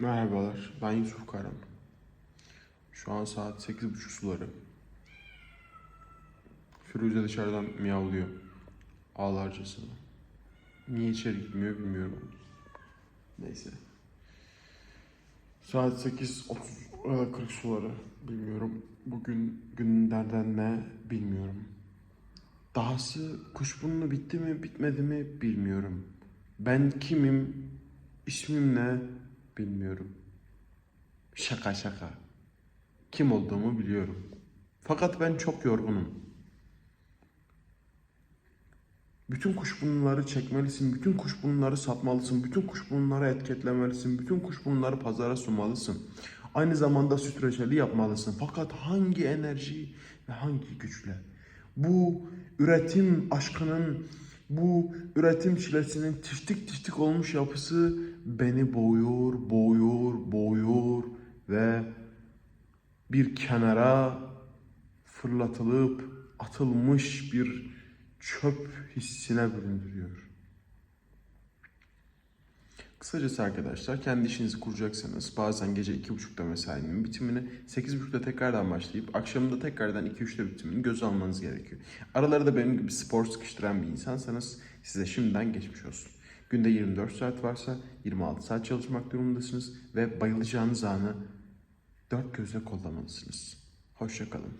Merhabalar, ben Yusuf Karan. Şu an saat 8.30 suları. Firuze dışarıdan miyavlıyor. Ağlarcasına. Niye içeri gitmiyor bilmiyorum. Neyse. Saat 8.30 40 suları. Bilmiyorum. Bugün günlerden ne bilmiyorum. Dahası kuşbunlu bitti mi bitmedi mi bilmiyorum. Ben kimim, ismim ne bilmiyorum. Şaka şaka. Kim olduğumu biliyorum. Fakat ben çok yorgunum. Bütün kuşbunları çekmelisin, bütün kuşbunları satmalısın, bütün kuşbunları etiketlemelisin, bütün kuşbunları pazara sunmalısın. Aynı zamanda süt reçeli yapmalısın. Fakat hangi enerji ve hangi güçle? Bu üretim aşkının, bu üretim çilesinin tiftik tiftik olmuş yapısı beni boğuyor, boğuyor, boğuyor ve bir kenara fırlatılıp atılmış bir çöp hissine büründürüyor. Kısacası arkadaşlar kendi işinizi kuracaksanız bazen gece iki buçukta mesainin bitimini 8.30'da tekrardan başlayıp akşamında tekrardan 2-3'te bitimini göz almanız gerekiyor. Aralarda benim gibi spor sıkıştıran bir insansanız size şimdiden geçmiş olsun. Günde 24 saat varsa 26 saat çalışmak durumundasınız ve bayılacağınız anı dört gözle kollamalısınız. Hoşçakalın.